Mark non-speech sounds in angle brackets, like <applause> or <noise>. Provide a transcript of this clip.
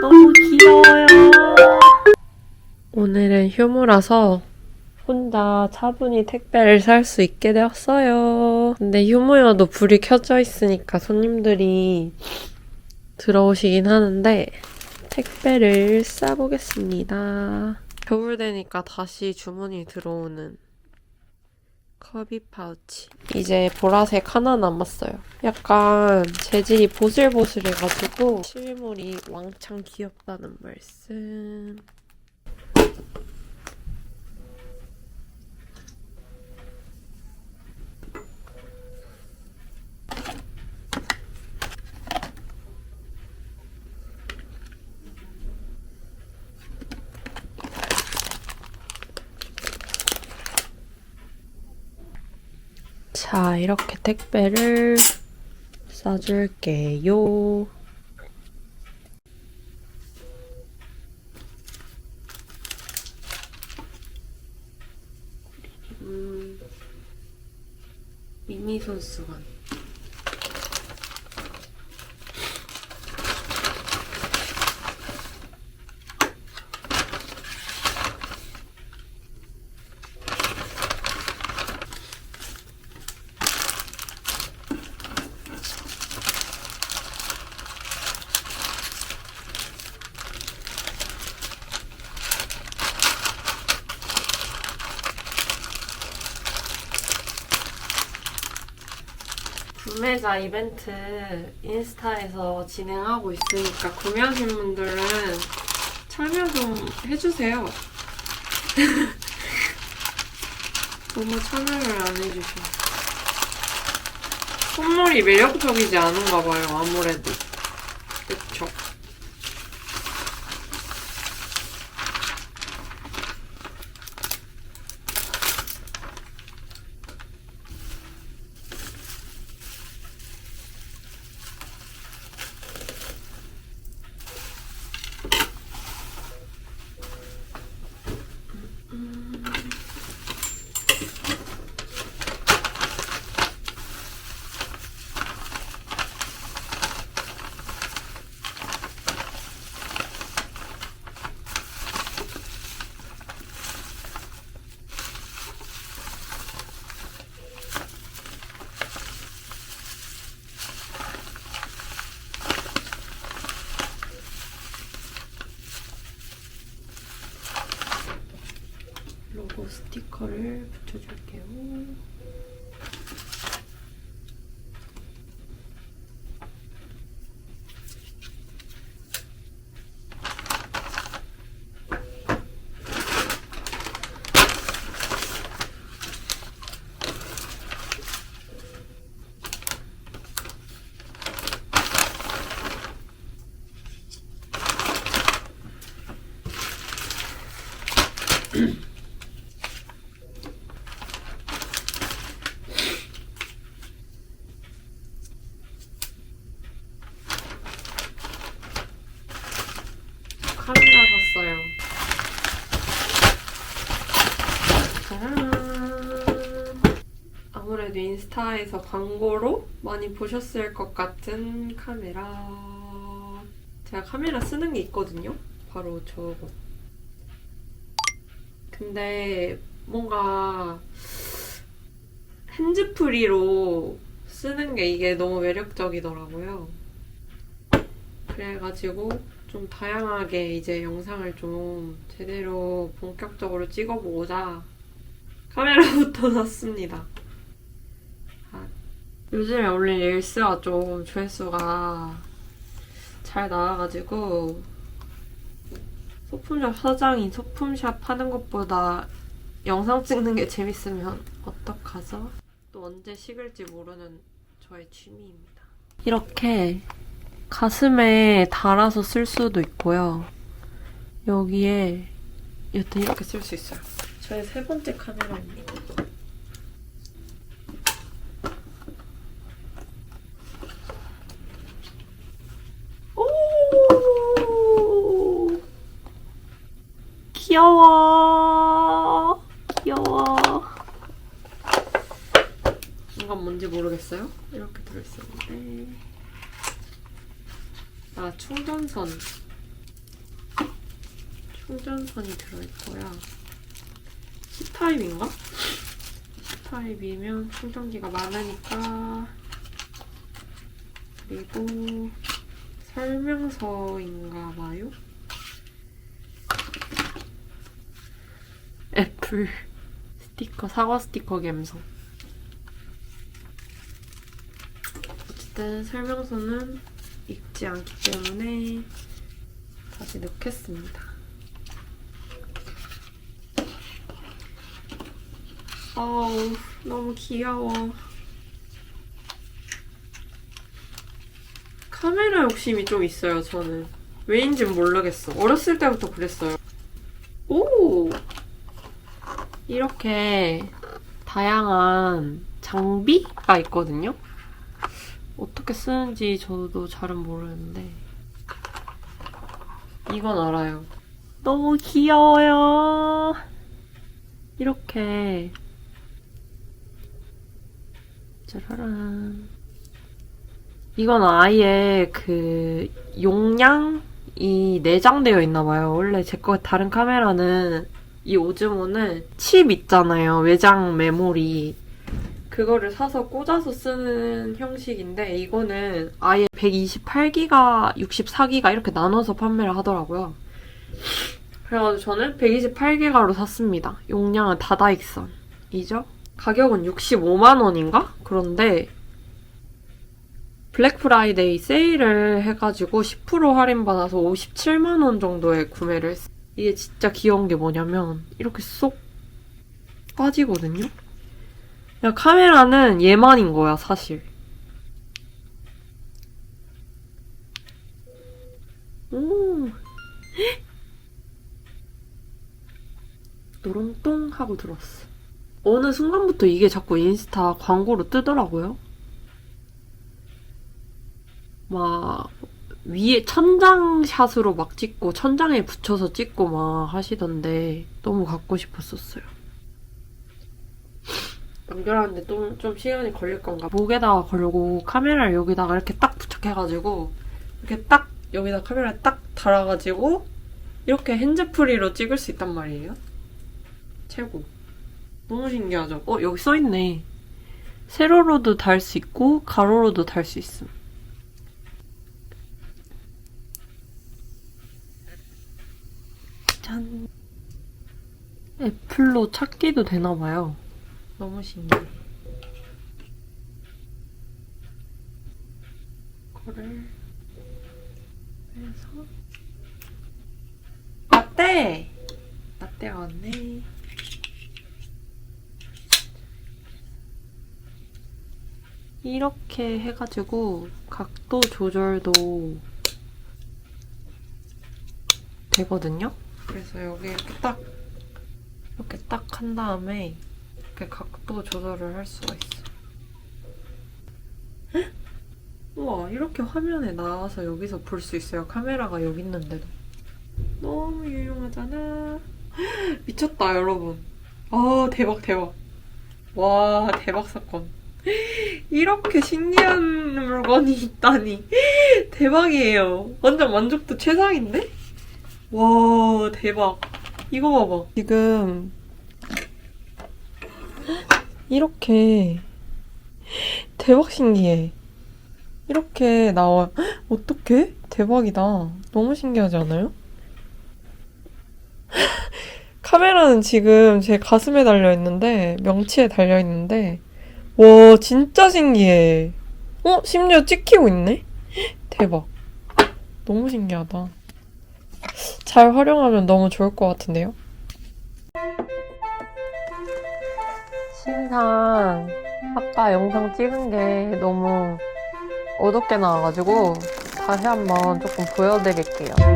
너무 귀여워요. 오늘은 휴무라서 혼자 차분히 택배를 살 수 있게 되었어요. 근데 휴무여도 불이 켜져 있으니까 손님들이 들어오시긴 하는데 택배를 싸보겠습니다. 겨울 되니까 다시 주문이 들어오는 커비 파우치. 이제 보라색 하나 남았어요. 약간 재질이 보슬보슬해가지고 실물이 왕창 귀엽다는 말씀. 자, 이렇게 택배를 싸줄게요. 음, 미니 손수건. 구매자 이벤트 인스타에서 진행하고 있으니까 구매하신 분들은 참여 좀 해주세요. <laughs> 너무 참여를 안 해주셔. 선물이 매력적이지 않은가 봐요, 아무래도. 그쵸? 로고 스티커를 붙여줄게요. 카메라 샀어요. 아무래도 인스타에서 광고로 많이 보셨을 것 같은 카메라. 제가 카메라 쓰는 게 있거든요. 바로 저거. 근데 뭔가 핸즈프리로 쓰는 게 이게 너무 매력적이더라고요. 그래가지고 좀 다양하게 이제 영상을 좀 제대로 본격적으로 찍어보고자 카메라부터 <laughs> 샀습니다. 아, 요즘에 올린 릴스가 좀 조회수가 잘 나와가지고 소품샵 사장이 소품샵 하는 것보다 영상 찍는 게 재밌으면 어떡하죠? 또 언제 식을지 모르는 저의 취미입니다. 이렇게 가슴에 달아서 쓸 수도 있고요. 여기에 여튼 이렇게 쓸 수 있어요. 저의 세 번째 카메라입니다. 오! 귀여워. 귀여워. 건 뭔지 모르겠어요. 이렇게 들어있었는데. 아, 충전선. 충전선이 들어있고요. C타입인가? C타입이면 충전기가 많으니까. 그리고 설명서인가 봐요. 애플 스티커, 사과 스티커 감성. 어쨌든 설명서는 읽지 않기 때문에 다시 넣겠습니다. 어우, 너무 귀여워. 카메라 욕심이 좀 있어요, 저는. 왜인진 모르겠어. 어렸을 때부터 그랬어요. 오! 이렇게 다양한 장비가 있거든요. 어떻게 쓰는지 저도 잘은 모르는데 이건 알아요. 너무 귀여워요. 이렇게 짜라란 이건 아예 그 용량이 내장되어 있나 봐요. 원래 제 거 다른 카메라는 이 오즈모는 칩 있잖아요. 외장 메모리. 그거를 사서 꽂아서 쓰는 형식인데 이거는 아예 128기가, 64기가 이렇게 나눠서 판매를 하더라고요. 그래가지고 저는 128기가로 샀습니다. 용량은 다다익선이죠. 가격은 65만 원인가? 그런데 블랙 프라이데이 세일을 해가지고 10% 할인받아서 57만 원 정도에 구매를 했어요. 이게 진짜 귀여운 게 뭐냐면 이렇게 쏙 빠지거든요. 그냥 카메라는 얘만인 거야 사실. 오. <gasps> 노롱똥 하고 들었어. 어느 순간부터 이게 자꾸 인스타 광고로 뜨더라고요. 막 위에 천장 샷으로 막 찍고 천장에 붙여서 찍고 막 하시던데 너무 갖고 싶었었어요. 연결하는데 좀, 좀 시간이 걸릴 건가. 목에다가 걸고 카메라를 여기다가 이렇게 딱 부착해가지고 이렇게 딱 여기다 카메라를 딱 달아가지고 이렇게 핸즈프리로 찍을 수 있단 말이에요. 최고. 너무 신기하죠? 어, 여기 써있네. 세로로도 달 수 있고 가로로도 달 수 있음. 짠. 애플로 찾기도 되나봐요. 너무 신기해. 이거를 해서 라떼! 라떼가 왔네. 이렇게 해가지고 각도 조절도 되거든요. 그래서 여기 이렇게 딱 이렇게 딱 한 다음에 이렇게 각도 조절을 할 수가 있어. 헉? 우와 이렇게 화면에 나와서 여기서 볼 수 있어요. 카메라가 여기 있는데도 너무 유용하잖아. 헉, 미쳤다 여러분. 아 대박 대박. 와 대박 사건. 이렇게 신기한 물건이 있다니 대박이에요. 완전 만족도 최상인데? 와 대박. 이거 봐봐. 지금 이렇게 대박 신기해. 이렇게 나와. 어떡해? 대박이다. 너무 신기하지 않아요? 카메라는 지금 제 가슴에 달려 있는데 명치에 달려 있는데 와 진짜 신기해. 어 심지어 찍히고 있네. 대박. 너무 신기하다. 잘 활용하면 너무 좋을 것 같은데요? 신상 아까 영상 찍은 게 너무 어둡게 나와가지고 다시 한번 조금 보여드릴게요.